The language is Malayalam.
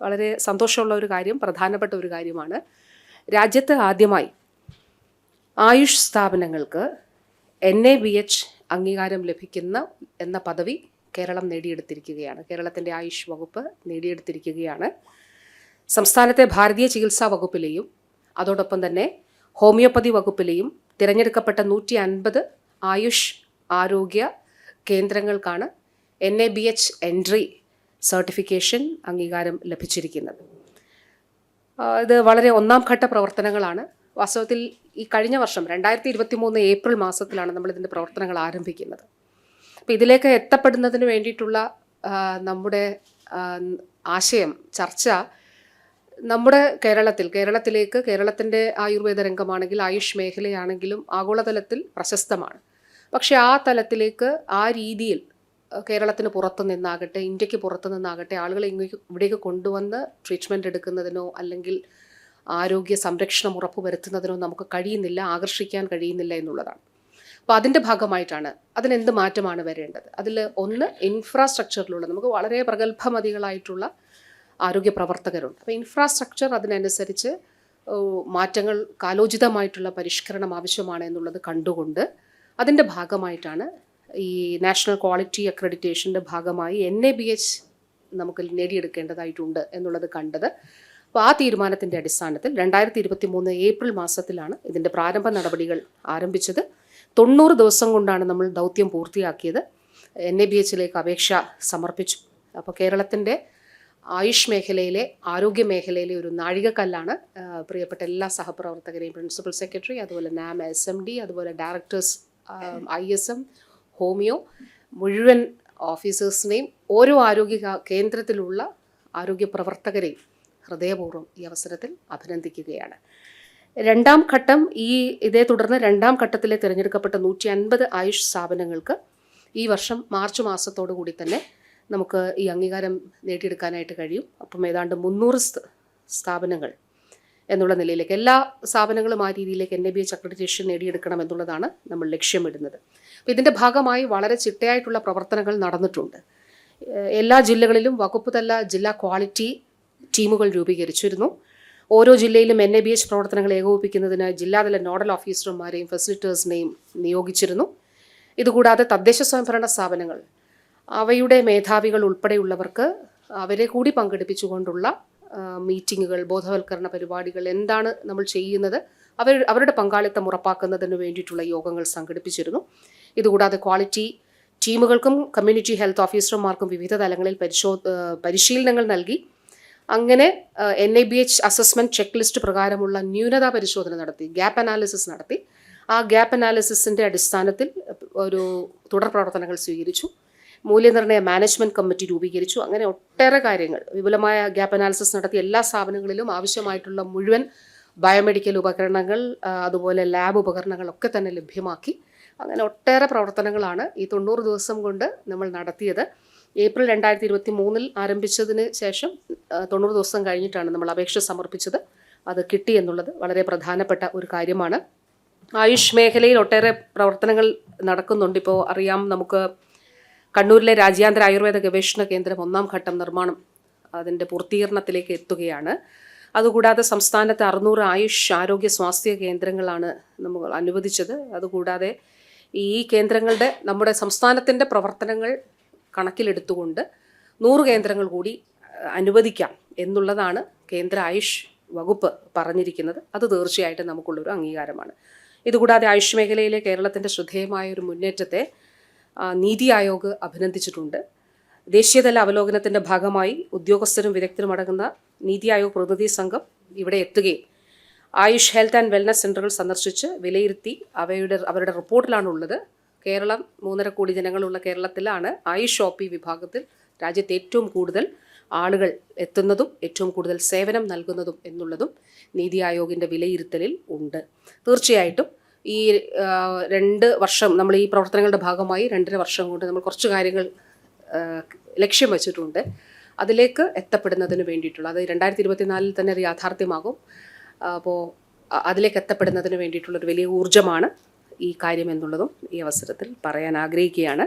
വളരെ സന്തോഷമുള്ള ഒരു കാര്യം പ്രധാനപ്പെട്ട ഒരു കാര്യമാണ്. രാജ്യത്ത് ആദ്യമായി ആയുഷ് സ്ഥാപനങ്ങൾക്ക് എൻ എ ബി എച്ച് അംഗീകാരം ലഭിക്കുന്ന എന്ന പദവി കേരളം നേടിയെടുത്തിരിക്കുകയാണ്. കേരളത്തിന്റെ ആയുഷ് വകുപ്പ് നേടിയെടുത്തിരിക്കുകയാണ്. സംസ്ഥാനത്തെ ഭാരതീയ ചികിത്സാ വകുപ്പിലെയും അതോടൊപ്പം തന്നെ ഹോമിയോപ്പതി വകുപ്പിലെയും തിരഞ്ഞെടുക്കപ്പെട്ട നൂറ്റി അൻപത് ആയുഷ് ആരോഗ്യ കേന്ദ്രങ്ങൾക്കാണ് N A B H entry certification അംഗീകാരം ലഭിച്ചിരിക്കുന്നത്. ഇത് വളരെ ഒന്നാം ഘട്ട പ്രവർത്തനങ്ങളാണ്. വാസ്തവത്തിൽ ഈ കഴിഞ്ഞ വർഷം രണ്ടായിരത്തി ഇരുപത്തി മൂന്ന് ഏപ്രിൽ മാസത്തിലാണ് നമ്മൾ ഇതിന്റെ പ്രവർത്തനങ്ങൾ ആരംഭിക്കുന്നത്. അപ്പോൾ ഇതിലേക്ക് എത്തപ്പെടുന്നതിന് വേണ്ടിയിട്ടുള്ള നമ്മുടെ ആശയം ചർച്ച നമ്മുടെ കേരളത്തിൽ കേരളത്തിലേക്ക് കേരളത്തിന്റെ ആയുർവേദ രംഗമാണെങ്കിൽ ആയുഷ് മേഖലയാണെങ്കിലും ആഗോളതലത്തിൽ പ്രശസ്തമാണ്. പക്ഷേ ആ തലത്തിലേക്ക് ആ രീതിയിൽ കേരളത്തിന് പുറത്തു നിന്നാകട്ടെ ഇന്ത്യയ്ക്ക് പുറത്തു നിന്നാകട്ടെ ആളുകളെ ഇങ്ങേക്ക് ഇവിടേക്ക് കൊണ്ടുവന്ന് ട്രീറ്റ്മെന്റ് എടുക്കുന്നതിനോ അല്ലെങ്കിൽ ആരോഗ്യ സംരക്ഷണം ഉറപ്പുവരുത്തുന്നതിനോ നമുക്ക് കഴിയുന്നില്ല ആകർഷിക്കാൻ കഴിയുന്നില്ല എന്നുള്ളതാണ്. അപ്പോൾ അതിന്റെ ഭാഗമായിട്ടാണ് അതിനെന്ത് മാറ്റമാണ് വരേണ്ടത്? അതിൽ ഒന്ന് ഇൻഫ്രാസ്ട്രക്ചറിലുള്ള നമുക്ക് വളരെ പ്രഗത്ഭമതികളായിട്ടുള്ള ആരോഗ്യ പ്രവർത്തകരുണ്ട്. അപ്പോൾ ഇൻഫ്രാസ്ട്രക്ചർ അതിനനുസരിച്ച് മാറ്റങ്ങൾ കാലോചിതമായിട്ടുള്ള പരിഷ്കരണം ആവശ്യമാണ് എന്നുള്ളത് കണ്ടുകൊണ്ട് അതിന്റെ ഭാഗമായിട്ടാണ് ഈ നാഷണൽ ക്വാളിറ്റി അക്രഡിറ്റേഷന്റെ ഭാഗമായി എൻ എ ബി എച്ച് നമുക്ക് നേടിയെടുക്കേണ്ടതായിട്ടുണ്ട് എന്നുള്ളത് കണ്ടത്. അപ്പോൾ ആ തീരുമാനത്തിന്റെ അടിസ്ഥാനത്തിൽ രണ്ടായിരത്തി ഇരുപത്തി മൂന്ന് ഏപ്രിൽ മാസത്തിലാണ് ഇതിന്റെ പ്രാരംഭ നടപടികൾ ആരംഭിച്ചത്. തൊണ്ണൂറ് ദിവസം കൊണ്ടാണ് നമ്മൾ ദൗത്യം പൂർത്തിയാക്കിയത്. എൻ എ ബി എച്ചിലേക്ക് അപേക്ഷ സമർപ്പിച്ചു. അപ്പോൾ കേരളത്തിന്റെ ആയുഷ് മേഖലയിലെ ആരോഗ്യ മേഖലയിലെ ഒരു നാഴികക്കല്ലാണ് പ്രിയപ്പെട്ട എല്ലാ സഹപ്രവർത്തകരെയും പ്രിൻസിപ്പൽ സെക്രട്ടറി അതുപോലെ നാം എസ് എം ഡി അതുപോലെ directors I S M homoeo മുഴുവൻ ഓഫീസേഴ്സിനെയും ഓരോ ആരോഗ്യ കേന്ദ്രത്തിലുള്ള ആരോഗ്യ പ്രവർത്തകരെയും ഹൃദയപൂർവം ഈ അവസരത്തിൽ അഭിനന്ദിക്കുകയാണ്. രണ്ടാം ഘട്ടം ഈ ഇതേ തുടർന്ന് രണ്ടാം ഘട്ടത്തിലെ തിരഞ്ഞെടുക്കപ്പെട്ട നൂറ്റി അൻപത് ആയുഷ് സ്ഥാപനങ്ങൾക്ക് ഈ വർഷം മാർച്ച് മാസത്തോടു കൂടി തന്നെ നമുക്ക് ഈ അംഗീകാരം നേടിയെടുക്കാനായിട്ട് കഴിയും. അപ്പം ഏതാണ്ട് മുന്നൂറ് സ്ഥാപനങ്ങൾ എന്നുള്ള നിലയിലേക്ക് എല്ലാ സ്ഥാപനങ്ങളും ആ രീതിയിലേക്ക് N A B H accreditation നേടിയെടുക്കണം എന്നുള്ളതാണ് നമ്മൾ ലക്ഷ്യമിടുന്നത്. അപ്പോൾ ഇതിന്റെ ഭാഗമായി വളരെ ചിട്ടയായിട്ടുള്ള പ്രവർത്തനങ്ങൾ നടന്നിട്ടുണ്ട്. എല്ലാ ജില്ലകളിലും വകുപ്പ് തല ജില്ലാ ക്വാളിറ്റി ടീമുകൾ രൂപീകരിച്ചിരുന്നു. ഓരോ ജില്ലയിലും എൻ എ ബി എച്ച് പ്രവർത്തനങ്ങൾ ഏകോപിപ്പിക്കുന്നതിന് ജില്ലാതല നോഡൽ ഓഫീസർമാരെയും ഫെസിലിറ്റേഴ്സിനെയും നിയോഗിച്ചിരുന്നു. ഇതുകൂടാതെ തദ്ദേശ സ്വയംഭരണ സ്ഥാപനങ്ങൾ അവയുടെ മേധാവികൾ ഉൾപ്പെടെയുള്ളവർക്ക് അവരെ കൂടി പങ്കെടുപ്പിച്ചുകൊണ്ടുള്ള മീറ്റിങ്ങുകൾ ബോധവൽക്കരണ പരിപാടികൾ എന്താണ് നമ്മൾ ചെയ്യുന്നത്? അവർ അവരുടെ പങ്കാളിത്തം ഉറപ്പാക്കുന്നതിന് വേണ്ടിയിട്ടുള്ള യോഗങ്ങൾ സംഘടിപ്പിച്ചിരുന്നു. ഇതുകൂടാതെ ക്വാളിറ്റി ടീമുകൾക്കും കമ്മ്യൂണിറ്റി ഹെൽത്ത് ഓഫീസർമാർക്കും വിവിധ തലങ്ങളിൽ പരിശോ പരിശീലനങ്ങൾ നൽകി. അങ്ങനെ N I B H assessment check list പ്രകാരമുള്ള ന്യൂനതാ പരിശോധന നടത്തി ഗ്യാപ്പ് അനാലിസിസ് നടത്തി. ആ ഗ്യാപ്പ് അനാലിസിസിന്റെ അടിസ്ഥാനത്തിൽ ഒരു തുടർ പ്രവർത്തനങ്ങൾ സ്വീകരിച്ചു. മൂല്യനിർണയ മാനേജ്മെന്റ് കമ്മിറ്റി രൂപീകരിച്ചു. അങ്ങനെ ഒട്ടേറെ കാര്യങ്ങൾ. വിപുലമായ ഗ്യാപ്പ് അനാലിസിസ് നടത്തി എല്ലാ സ്ഥാപനങ്ങളിലും ആവശ്യമായിട്ടുള്ള മുഴുവൻ ബയോമെഡിക്കൽ ഉപകരണങ്ങൾ അതുപോലെ ലാബ് ഉപകരണങ്ങൾ ഒക്കെ തന്നെ ലഭ്യമാക്കി. അങ്ങനെ ഒട്ടേറെ പ്രവർത്തനങ്ങളാണ് ഈ തൊണ്ണൂറ് ദിവസം കൊണ്ട് നമ്മൾ നടത്തിയത്. ഏപ്രിൽ രണ്ടായിരത്തി ഇരുപത്തി മൂന്നിൽ ആരംഭിച്ചതിന് ശേഷം തൊണ്ണൂറ് ദിവസം കഴിഞ്ഞിട്ടാണ് നമ്മൾ അപേക്ഷ സമർപ്പിച്ചത്. അത് കിട്ടി എന്നുള്ളത് വളരെ പ്രധാനപ്പെട്ട ഒരു കാര്യമാണ്. ആയുഷ് മേഖലയിൽ ഒട്ടേറെ പ്രവർത്തനങ്ങൾ നടക്കുന്നുണ്ട്. ഇപ്പോൾ അറിയാം നമുക്ക് കണ്ണൂരിലെ രാജ്യാന്തര ആയുർവേദ ഗവേഷണ കേന്ദ്രം ഒന്നാം ഘട്ടം നിർമ്മാണം അതിന്റെ പൂർത്തീകരണത്തിലേക്ക് എത്തുകയാണ്. അതുകൂടാതെ സംസ്ഥാനത്ത് അറുന്നൂറ് ആയുഷ് ആരോഗ്യ സ്വാസ്ഥ്യ കേന്ദ്രങ്ങളാണ് നമ്മൾ അനുവദിച്ചത്. അതുകൂടാതെ ഈ കേന്ദ്രങ്ങളുടെ നമ്മുടെ സംസ്ഥാനത്തിന്റെ പ്രവർത്തനങ്ങൾ കണക്കിലെടുത്തുകൊണ്ട് നൂറ് കേന്ദ്രങ്ങൾ കൂടി അനുവദിക്കാം എന്നുള്ളതാണ് കേന്ദ്ര ആയുഷ് വകുപ്പ് പറഞ്ഞിരിക്കുന്നത്. അത് തീർച്ചയായിട്ടും നമുക്കുള്ളൊരു അംഗീകാരമാണ്. ഇതുകൂടാതെ ആയുഷ് മേഖലയിലെ കേരളത്തിന്റെ ശ്രദ്ധേയമായ ഒരു മുന്നേറ്റത്തെ നീതി ആയോഗ് അഭിനന്ദിച്ചിട്ടുണ്ട്. ദേശീയതല അവലോകനത്തിന്റെ ഭാഗമായി ഉദ്യോഗസ്ഥരും വിദഗ്ധരും അടങ്ങുന്ന നീതി ആയോഗ് പ്രതിനിധി സംഘം ഇവിടെ എത്തുകയും ആയുഷ് ഹെൽത്ത് ആൻഡ് വെൽനസ് സെന്ററുകൾ സന്ദർശിച്ച് വിലയിരുത്തി അവയുടെ അവരുടെ റിപ്പോർട്ടിലാണുള്ളത്. കേരളം മൂന്നര കോടി ജനങ്ങളുള്ള കേരളത്തിലാണ് ആയുഷ് ഒ പി വിഭാഗത്തിൽ രാജ്യത്ത് ഏറ്റവും കൂടുതൽ ആളുകൾ എത്തുന്നതും ഏറ്റവും കൂടുതൽ സേവനം നൽകുന്നതും എന്നുള്ളതും നീതി ആയോഗിന്റെ വിലയിരുത്തലിൽ ഉണ്ട്. തീർച്ചയായിട്ടും ഈ രണ്ട് വർഷം നമ്മൾ ഈ പ്രവർത്തനങ്ങളുടെ ഭാഗമായി രണ്ടര വർഷം കൊണ്ട് നമ്മൾ കുറച്ച് കാര്യങ്ങൾ ലക്ഷ്യം വെച്ചിട്ടുണ്ട്. അതിലേക്ക് എത്തപ്പെടുന്നതിന് വേണ്ടിയിട്ടുള്ള അത് രണ്ടായിരത്തി ഇരുപത്തിനാലിൽ തന്നെ അത് യാഥാർത്ഥ്യമാകും. അപ്പോൾ അതിലേക്ക് എത്തപ്പെടുന്നതിന് വേണ്ടിയിട്ടുള്ളൊരു വലിയ ഊർജമാണ് ഈ കാര്യം എന്നുള്ളതും ഈ അവസരത്തിൽ പറയാൻ ആഗ്രഹിക്കുകയാണ്.